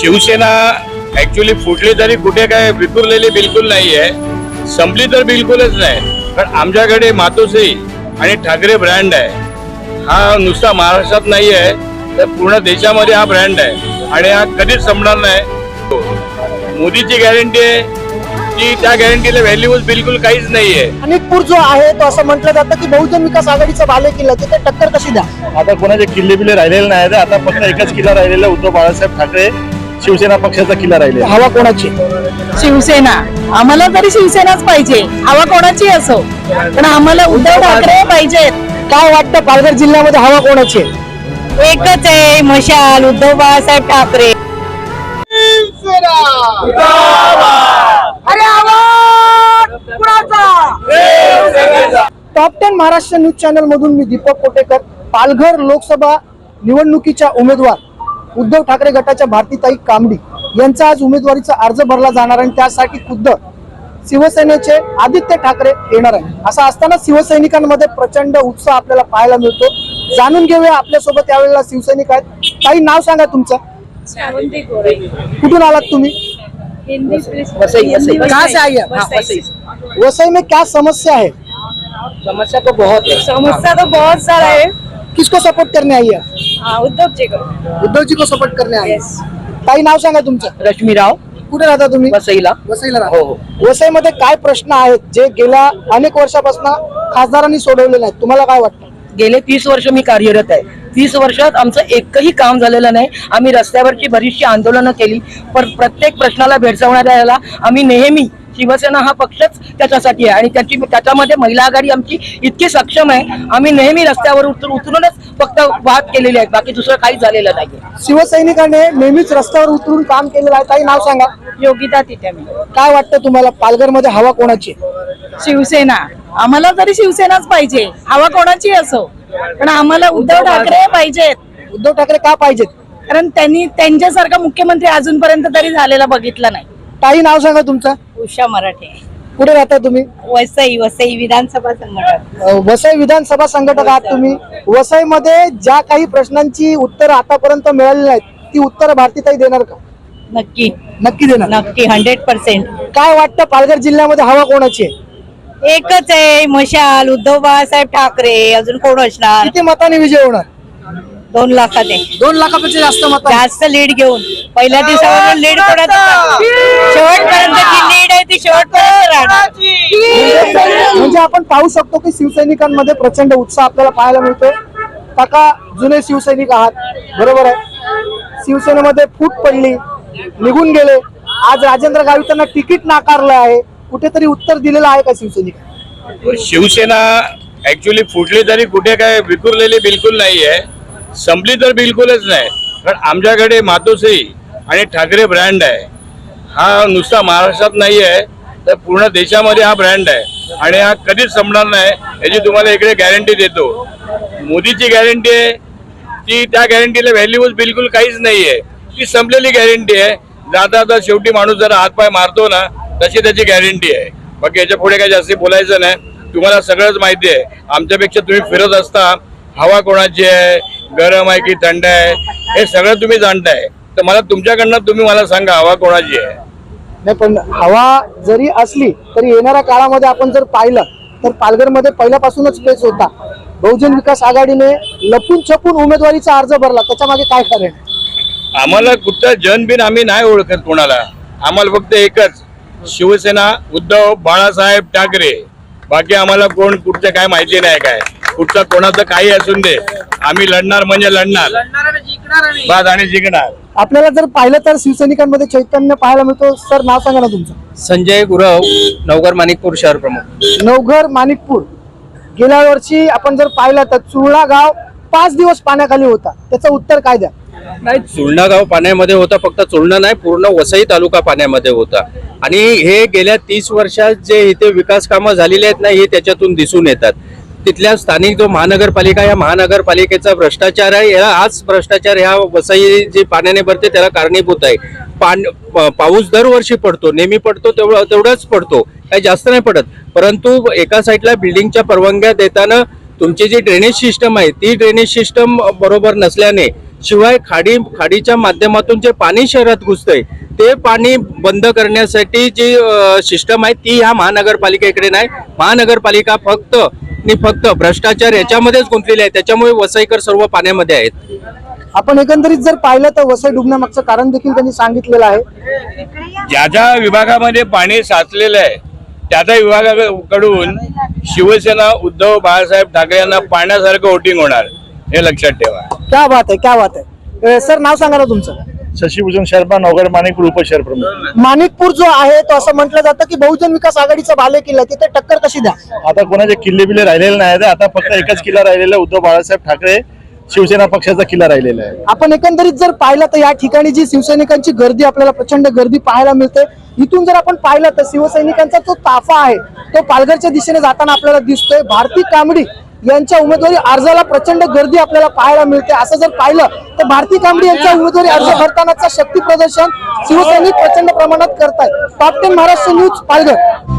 Shiv Sena actually फुटली तरी कुठे काय विखुरलेली बिलकुल नाही आहे संपली तर बिलकुलच नाही. पण आमच्याकडे मातोश्री आणि ठाकरे ब्रँड आहे. हा नुसता महाराष्ट्रात नाही आहे तर पूर्ण देशामध्ये हा ब्रँड आहे. आणि हा कधीच संपणार नाही. मोदीची गॅरंटी आहे की त्या गॅरंटीला व्हॅल्यूज बिलकुल काहीच नाही आहे अनिकपूर जो आहे तो असं म्हटलं जातं की बहुजन विकास आघाडीचा बाले किल्ला तिथे टक्कर कशी द्या? आता कोणाचे किल्ले बिल्ले राहिलेले नाही आता फक्त एकच किल्ला राहिलेला उद्धव बाळासाहेब ठाकरे. शिवसेना पक्षाचा किल्ला राहिलेला आहे. हवा कोणाची? शिवसेना. आम्हाला तरी शिवसेनाच पाहिजे. हवा कोणाची असो. पण आम्हाला उद्धव ठाकरे पाहिजे काय वाटतं पालघर जिल्ह्यामध्ये हवा कोणाची? आहे? एकच आहे मशाल Uddhav Balasaheb Thackeray. Top ten Maharashtra news channel मधून मी दीपक कोटेकर पालघर लोकसभा निवडणुकीच्या उमेदवार. उद्धव ठाकरे गटाच्या भारतीताई कामडी यांचा आज उमेदवारीचा अर्ज भरला जाणार आणि त्यासाठी खुद्द शिवसेनेचे आदित्य ठाकरे येणार आहे. असं असताना शिवसैनिकांमध्ये प्रचंड उत्साह आपल्याला पाहायला मिळतो. जाणून घेऊया आपल्यासोबत यावेळेला शिवसैनिक आहेत. काही नाव सांगा तुमचं. कुठून आलात तुम्ही? कहाँ से आई है? वसई. में क्या समस्या है? समस्या तो बहुत सारा है। किसको सपोर्ट करने आई है? हाँ, उद्धव जी को। उद्धव जी को सपोर्ट करने आई है? काही नाव सांगा तुमचं. रश्मी राव. कुठे राहता तुम्ही? वसईला. वसईला हो, राहता वसईमध्ये काय प्रश्न आहेत जे गेल्या अनेक वर्षापासून खासदारांनी सोडवलेले आहेत तुम्हाला काय वाटतं? गेले तीस वर्ष मी कार्यरत आहे. तीस वर्षात आमचं एकही काम झालेलं नाही. आम्ही रस्त्यावरची बरीचशी आंदोलनं केली. पण प्रत्येक प्रश्नाला भेडसावणाऱ्याला आम्ही नेहमी शिवसेना हा पक्षच त्याच्यासाठी आहे. आणि त्याची त्याच्यामध्ये महिला आघाडी आमची इतकी सक्षम आहे. आम्ही नेहमी रस्त्यावर उतर उतरूनच फक्त वाद केलेले आहेत. बाकी दुसरं काहीच झालेलं नाही शिवसैनिकांनी नेहमीच रस्त्यावर उतरून काम केलेलं आहे. काही नाव सांगा. योगिता तिथे काय वाटतं तुम्हाला? पालघरमध्ये हवा कोणाची? आहे? शिवसेना. आम्हाला तरी शिवसेनाच पाहिजे. हवा कोणाची असो. पण आम्हाला उद्धव ठाकरे. पाहिजेत. उद्धव ठाकरे का पाहिजेत? कारण त्यांनी त्यांच्यासारखा मुख्यमंत्री अजूनपर्यंत तरी झालेला बघितला नाही. काही नाव सांगा तुमचं. उषा मराठे. कुठे राहता तुम्ही? वसई वसई विधानसभा संघटक. अ, वसई विधानसभा संघटक आहात तुम्ही. वसईमध्ये ज्या काही प्रश्नांची उत्तर आतापर्यंत मिळाली नाहीत ती उत्तर भारतीताई देणार का? नक्की. नक्की देणार. नक्की हंड्रेड पर्सेंट काय वाटतं पालघर जिल्ह्यामध्ये हवा कोणाची आहे? एकच आहे मशाल उद्धव बाळासाहेब ठाकरे. अजून कोण असणार? किती मताने विजय होणार? दोन लाखात आहे दोन लाखापेक्षा जास्त मत जास्त लीड घेऊन. पहिल्या दिवसावर लीड कोणाचा शेवटपर्यंत जी लीड आहे ती शेवटपर्यंत राहणार. म्हणजे आपण पाहू शकतो की शिवसैनिकांमध्ये प्रचंड उत्साह आपल्याला पाहायला मिळतोय. काका जुने शिवसैनिक आहात. बरोबर आहे. शिवसेनेमध्ये फूट पडली निघून गेले. आज राजेंद्र गावितांना तिकीट नाकारलं आहे. कुठेतरी उत्तर दिलेलं आहे का शिवसैनिक? शिवसेना ऍक्च्युली फुटली तरी कुठे काय विखुरलेली बिलकुल नाही आहे संपली तर बिलकुलच नाही. पण आमच्याकडे मातोश्री आणि ठाकरे ब्रँड आहे. हा नुसता महाराष्ट्रात नाही आहे तर पूर्ण देशामध्ये हा ब्रँड आहे. आणि हा कधीच संपणार नाही याची तुम्हाला इकडे गॅरंटी देतो. मोदीची गॅरंटी आहे की त्या गॅरंटीला व्हॅल्यूज बिलकुल काहीच नाही आहे ती संपलेली गॅरंटी आहे. जाता जाता शेवटी माणूस जरा हातपाय मारतो ना तशी त्याची गॅरंटी आहे. बाकी याच्यापुढे काही जास्त बोलायचं नाही. तुम्हाला सगळंच माहिती आहे. आमच्यापेक्षा तुम्ही फिरत असता हवा कोणाची आहे गरम आहे की थंड आहे हे सगळं तुम्ही जाणताय. तर मला तुमच्याकडनं तुम्ही मला सांगा हवा कोणाची आहे? नाही पण हवा जरी असली तरी येणाऱ्या काळामध्ये आपण जर पाहिलं तर पालघरमध्ये पहिल्यापासूनच पेच होता. बहुजन विकास आघाडीने लपून छपून उमेदवारीचा अर्ज भरला. त्याच्यामागे काय कारण? आम्हाला कुठं जनबिन आम्ही नाही ओळखत कोणाला. आम्हाला फक्त एकच शिवसेना उद्धव बाळासाहेब ठाकरे. बाकी आम्हाला कोण कुठचं काय माहिती नाही काय. कुठचं कोणाचं काही असून दे. आम्ही लढणार म्हणजे लढणार. बाद आणि जिंकणार. आपल्याला जर पाहिलं तर शिवसैनिकांमध्ये चैतन्य पाहायला मिळतो. सर नाव सांगा ना तुमचं. संजय गुरव नवगर माणिकपूर शहर प्रमुख. नवघर माणिकपूर. गेल्या वर्षी आपण जर पाहिलं तर चुळा गाव पाच दिवस पाण्याखाली होता. त्याचं उत्तर काय द्या? नाही चुलना गाव पाण्यामध्ये होता फक्त चुलना नाही पूर्ण वसई तालुका पाण्यामध्ये होता. आणि हे गेल्या तीस वर्षात जे इथे विकास कामं झालेली आहेत ना हे त्याच्यातून दिसून येतात. तिथल्या स्थानिक जो महानगरपालिका या महानगरपालिकेचा भ्रष्टाचार आहे या आज भ्रष्टाचार ह्या वसई जे पाण्याने भरते त्याला कारणीभूत आहे. पान पाऊस दरवर्षी पडतो नेहमी पडतो तेवढं तेवढाच पडतो काही जास्त नाही पडत. परंतु एका साईडला बिल्डिंगच्या परवानग्या देताना तुमची जी ड्रेनेज सिस्टम आहे ती ड्रेनेज सिस्टम बरोबर नसल्याने शिवाय खाडी खाडीच्या माध्यमातून जे पाणी शहरात घुसतंय ते पाणी बंद करण्यासाठी जी सिस्टम आहे ती ह्या महानगरपालिकेकडे नाही. महानगरपालिका फक्त आणि फक्त भ्रष्टाचार याच्यामध्येच गुंतलेली आहे त्याच्यामुळे वसईकर सर्व पाण्यामध्ये आहेत. आपण एकंदरीत जर पाहिलं तर वसई डुबण्यामागचं कारण देखील त्यांनी सांगितलेलं आहे. ज्या ज्या विभागामध्ये पाणी साचलेलं आहे त्या त्या विभागाकडून शिवसेना उद्धव बाळासाहेब ठाकरे यांना पाण्यासारखं वोटिंग होणार हे लक्षात ठेवा. क्या बात आहे क्या बात आहे. अ, सर नाव सांगा ना तुमचं. शशीभूषण शर्मा नवगड माणिकपूर उपशहर प्रमुख. माणिकपूर जो आहे तो असं म्हटलं जातं की बहुजन विकास आघाडीचा बाले किल्ला तिथे टक्कर कशी द्या? आता कोणाचे किल्ले बिल्ले राहिलेले नाही आता फक्त एकच किल्ला राहिलेला आहे, उद्धव बाळासाहेब ठाकरे शिवसेना पक्षाचा किल्ला राहिलेला आहे. आपण एकंदरीत जर पाहिलं तर या ठिकाणी जी शिवसैनिकांची गर्दी आपल्याला प्रचंड गर्दी पाहायला मिळते इथून जर आपण पाहिलं तर शिवसैनिकांचा जो ताफा आहे तो पालघरच्या दिशेने जाताना आपल्याला दिसतोय. भारती कांबडी यांच्या उमेदवारी अर्जाला प्रचंड गर्दी आपल्याला पाहायला मिळते. असं जर पाहिलं तर भारती कांबडी यांच्या उमेदवारी अर्ज भरतानाचा शक्ती प्रदर्शन शिवसैनिक प्रचंड प्रमाणात करतायत. Top ten Maharashtra news Palghar.